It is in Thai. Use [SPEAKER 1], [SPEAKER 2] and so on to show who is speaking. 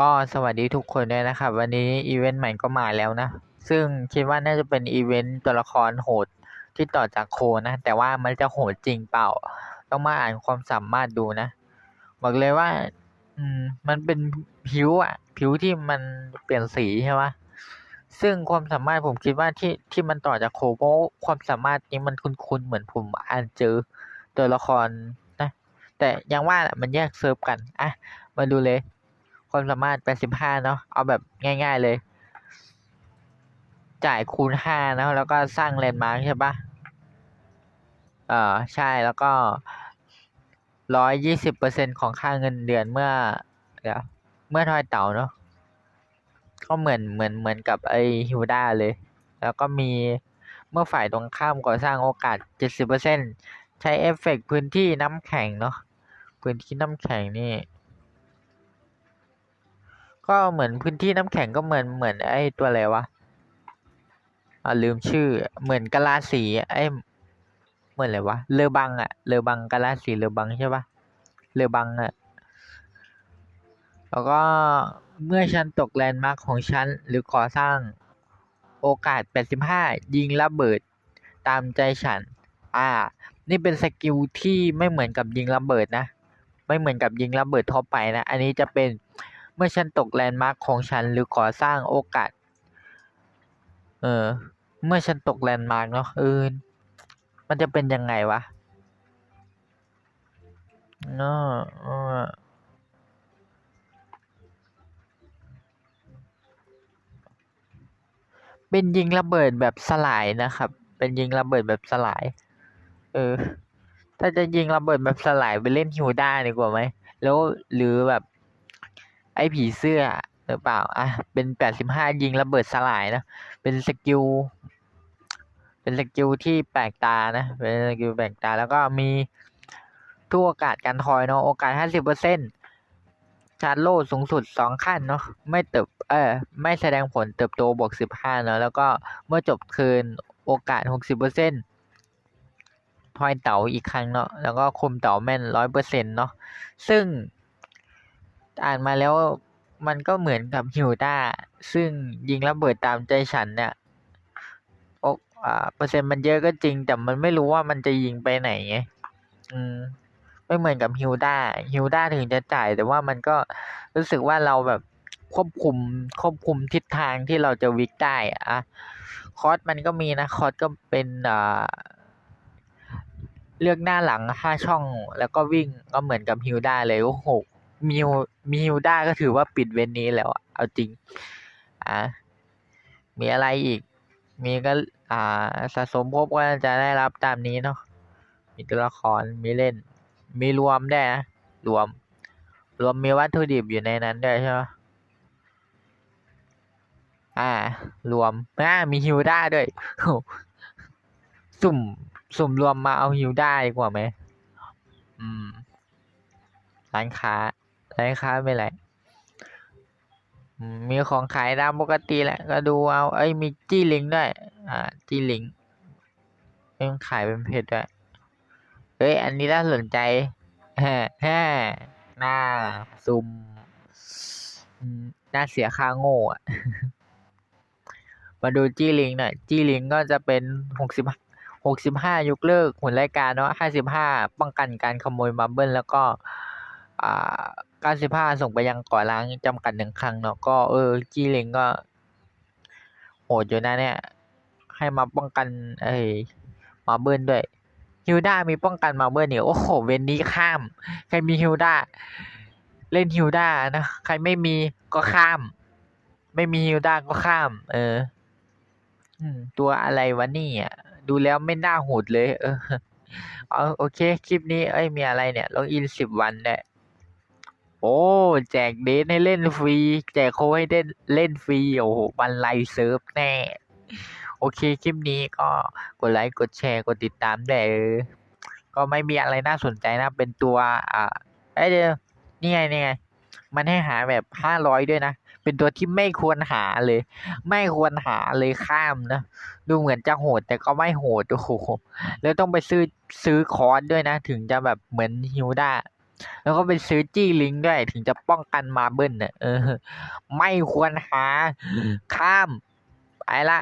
[SPEAKER 1] ก็สวัสดีทุกคนด้วยนะครับ วันนี้อีเวนต์ใหม่ก็มาแล้วนะ ซึ่งคิดว่าน่าจะเป็นอีเวนต์ตัวละครโหดที่ต่อจากโคนะ แต่ว่ามันจะโหดจริงเปล่า ต้องมาอ่านความสามารถดูนะ บอกเลยว่า อืม มันเป็นผิวอะผิวที่มันเปลี่ยนสีใช่ไหมซึ่งความสามารถผมคิดว่าที่ที่มันต่อจากโคเพราะความสามารถนี้มันคุ้นๆเหมือนผมอ่านเจอตัวละครนะ แต่ยังว่ามันแยกเซิร์ฟกัน อะ มาดูเลย ความสามารถ 85 เนาะเอาแบบง่าย ๆเลย จ่ายคูณ5นะแล้วก็สร้างแลนด์มาร์คใช่ปะเออใช่แล้วก็ 120%ของค่าเงินเดือนเมื่อเดี๋ยวเมื่อทอยเต่าเนาะก็เหมือนเหมือนเหมือนกับไอฮิวด้าเลย แล้วก็มีเมื่อฝ่ายตรงข้ามก่อสร้างโอกาส 70%ใช้เอฟเฟกต์พื้นที่น้ำแข็งเนาะพื้นที่น้ำแข็งนี่ ก็เหมือนพื้นที่น้ำแข็งก็เหมือนเหมือนไอ้ตัวอะไรวะอ่าลืมชื่อ เหมือนกะลาสีไอ้เหมือนอะไรวะเลอบังอะเลอบังกะลาสีเลอบังใช่ปะเลอบังอะแล้วก็เมื่อฉันตกแลนด์มาร์คของฉันหรือก่อสร้างโอกาส 85 ยิงระเบิดตามใจฉัน อ่า นี่เป็นสกิลที่ไม่เหมือนกับยิงระเบิดนะ ไม่เหมือนกับยิงระเบิดทั่วไปนะ อันนี้จะเป็น เมื่อฉันตกแลนด์มาร์คของฉันหรือก่อสร้างโอกาส เออ เมื่อฉันตกแลนด์มาร์คเนาะเออมันจะเป็นยังไงวะเนาะเออเป็นยิงระเบิดแบบสลายนะครับ เป็นยิงระเบิดแบบสลาย เออ ถ้าจะยิงระเบิดแบบสลายไปเล่นฮิวด้าดีกว่าไหม แล้วหรือแบบ ไอ้ผีเสื้อหรือเปล่า อะ เป็นแปดสิบห้ายิงระเบิดสลายนะ เป็นสกิล เป็นสกิลที่แปลกตานะ เป็นสกิลแปลกตา แล้วก็มีทุกโอกาสการทอยเนาะ โอกาสห้าสิบเปอร์เซ็นต์ชาร์จโลสูงสุดสองขั้นเนาะ ไม่เติบ เออ ไม่แสดงผลเติบโตบวกสิบห้าเนาะ แล้วก็เมื่อจบคืนโอกาสหกสิบเปอร์เซ็นต์ทอยเต๋าอีกครั้งเนาะ แล้วก็คุมเต๋าแม่นร้อยเปอร์เซ็นต์เนาะ ซึ่ง อ่านมาแล้วมันก็เหมือนกับฮิวด้า ซึ่งยิงระเบิดตามใจฉันเนี่ยโออ่าเปอร์เซ็นต์มันเยอะก็จริง แต่มันไม่รู้ว่ามันจะยิงไปไหนไงอืมไม่เหมือนกับฮิวด้าฮิวด้าถึงจะจ่าย แต่ว่ามันก็รู้สึกว่าเราแบบควบคุมควบคุมทิศทางที่เราจะวิกได้อะคอสมันก็มีนะคอสก็เป็นอ่าเลือกหน้าหลังห้าช่อง แล้วก็วิ่งก็เหมือนกับฮิวด้าเลยโอ้โหมี มีฮิวด้าก็ถือว่าปิดเวนนี้แล้วเอาจริง อะมีอะไรอีก มีก็ อ่าสะสมพบว่าจะได้รับตามนี้เนาะ มีตัวละคร มีเล่น มีรวมได้นะ รวม รวมมีวัตถุดิบอยู่ในนั้นด้วยใช่ไหมอ่า รวมอ่ามีฮิวด้าด้วย สุ่ม สุ่มรวมมาเอาฮิวด้าดีกว่าไหม อืม ร้านค้า ร้านค้าไม่ไรมีของขายตามปกติแหละ ก็ดูเอา เอ้ยมีจี้ลิงด้วย อ่า จี้ลิงมันขายเป็นเพจด้วย เอ้ย อันนี้น่าสนใจแฮ่แฮ่หน้าซุ่มน่าเสียค่าโง่อะมาดูจี้ลิงหน่อย จี้ลิงก็จะเป็นหกสิบหกสิบห้ายกเลิกหุ่นรายการเนาะห้าสิบห้าป้องกันการขโมยมาเบิลแล้วก็ อ่า เก้าสิบห้าส่งไปยังก่อล้างจำกัดหนึ่งครั้งเนาะก็เออจี้ลิงก็ โหดอยู่นะเนี่ย ให้มาป้องกันไอ้มาเบิลด้วยฮิวด้ามีป้องกันมาเบิลเนี่ยโอ้โหเวนนี้ข้าม ใครมีฮิวด้าเล่นฮิวด้านะใครไม่มีก็ข้าม ไม่มีฮิวด้าก็ข้าม เออตัวอะไรวะนี่อะดูแล้วไม่น่าโหดเลย เออโอเค คลิปนี้ เอ้ย มีอะไรเนี่ย ลงอินสิบวันเนี่ย โอ้ แจกเดทให้เล่นฟรี แจกโค้ให้เล่นเล่นฟรี โอ้โหบันไลเซิร์ฟแน่ โอเค คลิปนี้ก็กดไลค์ กดแชร์ กดติดตามได้เออก็ไม่มีอะไรน่าสนใจนะ เป็นตัว อ่าไอเดียวนี่ไงนี่ไง มันให้หาแบบห้าร้อยด้วยนะ เป็นตัวที่ไม่ควรหาเลย ไม่ควรหาเลยข้ามนะ ดูเหมือนจะโหดแต่ก็ไม่โหดโอ้โห แล้วต้องไปซื้อซื้อคอร์สด้วยนะ ถึงจะแบบเหมือนฮิวด้า แล้วก็ไปซื้อจี้ลิงด้วย ถึงจะป้องกันมาเบิลเนี่ยไม่ควรหาข้าม ไปละ